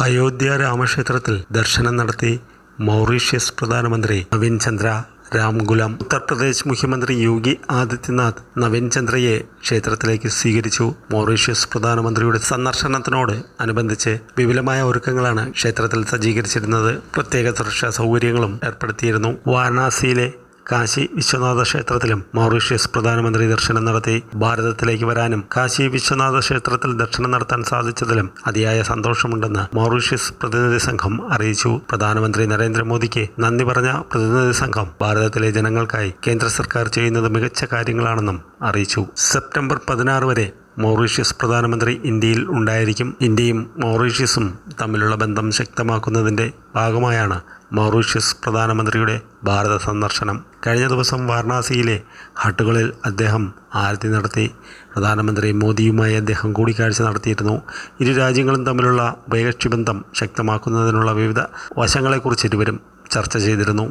അയോധ്യ രാമക്ഷേത്രത്തിൽ ദർശനം നടത്തി മൗറീഷ്യസ് പ്രധാനമന്ത്രി നവീൻ ചന്ദ്ര രാംഗുലം. ഉത്തർപ്രദേശ് മുഖ്യമന്ത്രി യോഗി ആദിത്യനാഥ് നവീൻ ചന്ദ്രയെ ക്ഷേത്രത്തിലേക്ക് സ്വീകരിച്ചു. മൗറീഷ്യസ് പ്രധാനമന്ത്രിയുടെ സന്ദർശനത്തിനോട് അനുബന്ധിച്ച് വിപുലമായ ഒരുക്കങ്ങളാണ് ക്ഷേത്രത്തിൽ സജ്ജീകരിച്ചിരുന്നത്. പ്രത്യേക സുരക്ഷാ സൗകര്യങ്ങളും ഏർപ്പെടുത്തിയിരുന്നു. വാരണാസിയിലെ കാശി വിശ്വനാഥ ക്ഷേത്രത്തിലും മൗറീഷ്യസ് പ്രധാനമന്ത്രി ദർശനം നടത്തി ഭാരതത്തിലേക്ക് വരാനും കാശി വിശ്വനാഥ ക്ഷേത്രത്തിൽ ദർശനം നടത്താൻ സാധിച്ചതിലും അതിയായ സന്തോഷമുണ്ടെന്ന് മൗറീഷ്യസ് പ്രതിനിധി സംഘം അറിയിച്ചു. പ്രധാനമന്ത്രി നരേന്ദ്രമോദിക്ക് നന്ദി പറഞ്ഞ പ്രതിനിധി സംഘം ഭാരതത്തിലെ ജനങ്ങൾക്കായി കേന്ദ്ര സർക്കാർ ചെയ്യുന്നത് മികച്ച കാര്യങ്ങളാണെന്നും അറിയിച്ചു. സെപ്റ്റംബർ പതിനാറ് വരെ മൗറീഷ്യസ് പ്രധാനമന്ത്രി ഇന്ത്യയിൽ ഉണ്ടായിരിക്കും. ഇന്ത്യയും മൗറീഷ്യസും തമ്മിലുള്ള ബന്ധം ശക്തമാക്കുന്നതിന്റെ ഭാഗമായാണ് മൗറീഷ്യസ് പ്രധാനമന്ത്രിയുടെ ഭാരത സന്ദർശനം. കഴിഞ്ഞ ദിവസം വാരണാസിയിലെ ഹട്ടുകളിൽ അദ്ദേഹം ആരതി നടത്തി. പ്രധാനമന്ത്രി മോദിയുമായി അദ്ദേഹം കൂടിക്കാഴ്ച നടത്തിയിരുന്നു. ഇരു രാജ്യങ്ങളും തമ്മിലുള്ള ഉഭയകക്ഷി ബന്ധം ശക്തമാക്കുന്നതിനുള്ള വിവിധ വശങ്ങളെക്കുറിച്ച് ഇരുവരും ചർച്ച ചെയ്തിരുന്നു.